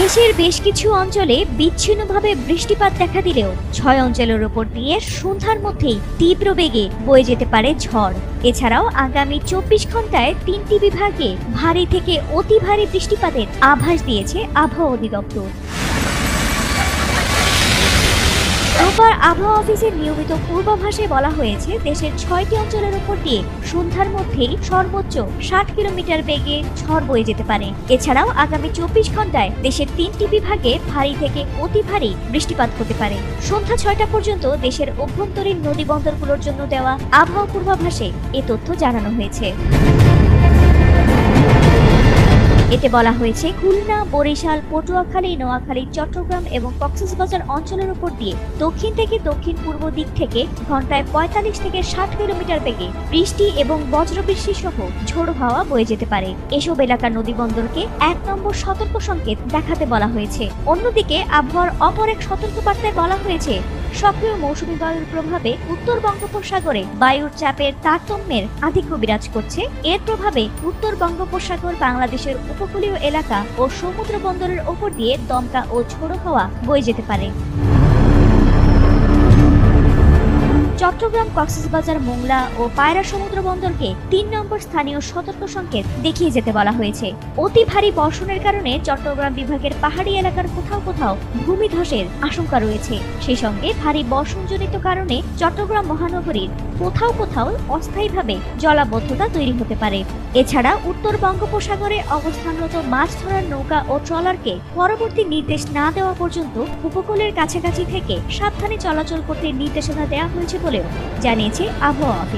দেশের বেশ কিছু অঞ্চলে বিচ্ছিন্নভাবে বৃষ্টিপাত দেখা দিলেও ছয় অঞ্চলের ওপর দিয়ে সন্ধ্যার মধ্যেই তীব্র বেগে বয়ে যেতে পারে ঝড়। এছাড়াও আগামী চব্বিশ ঘন্টায় তিনটি বিভাগে ভারী থেকে অতি ভারী বৃষ্টিপাতের আভাস দিয়েছে আবহাওয়া অধিদপ্তর। রোববার আবহাওয়া অফিসের নিয়মিত পূর্বাভাসে বলা হয়েছে, দেশের ছয়টি অঞ্চলের উপর দিয়ে সন্ধ্যার মধ্যেই সর্বোচ্চ ষাট কিলোমিটার বেগে ঝড় বয়ে যেতে পারে। এছাড়াও আগামী চব্বিশ ঘন্টায় দেশের তিনটি বিভাগে ভারী থেকে অতি ভারী বৃষ্টিপাত হতে পারে। সন্ধ্যা ছয়টা পর্যন্ত দেশের অভ্যন্তরীণ নদী বন্দরগুলোর জন্য দেওয়া আবহাওয়া পূর্বাভাসে এ তথ্য জানানো হয়েছে। এতে বলা হয়েছে, খুলনা, বরিশাল, পটুয়াখালী, নোয়াখালী, চট্টগ্রাম এবং কক্সবাজার অঞ্চলের উপর দিয়ে দক্ষিণ থেকে দক্ষিণ পূর্ব দিক থেকে ঘন্টায় পঁয়তাল্লিশ থেকে ষাট কিলোমিটার বেগে বৃষ্টি এবং বজ্রবৃষ্টি সহ ঝোড়ো হাওয়া বয়ে যেতে পারে। এসব এলাকার নদীবন্দরকে এক নম্বর সতর্ক সংকেত দেখাতে বলা হয়েছে। অন্যদিকে আবহাওয়ার অপর এক সতর্ক সতর্কবার্তায় বলা হয়েছে সক্রিয় মৌসুমি বায়ুর প্রভাবে উত্তর বঙ্গোপসাগরে বায়ুর চাপের তারতম্যের আধিক্য বিরাজ করছে। এর প্রভাবে উত্তর বঙ্গোপসাগর, বাংলাদেশের উপকূলীয় এলাকা ও সমুদ্র বন্দরের ওপর দিয়ে দমকা ও ঝোড়ো হওয়া বয়ে যেতে পারে। চট্টগ্রাম কক্সবাজার, মোংলা ও পায়রা সমুদ্র বন্দরকে তিন নম্বর স্থানীয় সতর্ক সংকেত দেখিয়ে যেতে বলা হয়েছে। অতি ভারী বর্ষণের কারণে চট্টগ্রাম বিভাগের পাহাড়ি এলাকার কোথাও কোথাও ভূমিধসের আশঙ্কা রয়েছে। সেই সঙ্গে ভারী বর্ষণজনিত কারণে চট্টগ্রাম মহানগরীর কোথাও কোথাও অস্থায়ীভাবে জলাবদ্ধতা তৈরি হতে পারে। এছাড়া উত্তর বঙ্গোপসাগরে অবস্থানরত মাছ ধরার নৌকা ও ট্রলারকে পরবর্তী নির্দেশ না দেওয়া পর্যন্ত উপকূলের কাছাকাছি থেকে সাবধানে চলাচল করতে নির্দেশনা দেওয়া হয়েছে বলেও জানিয়েছে আবহাওয়া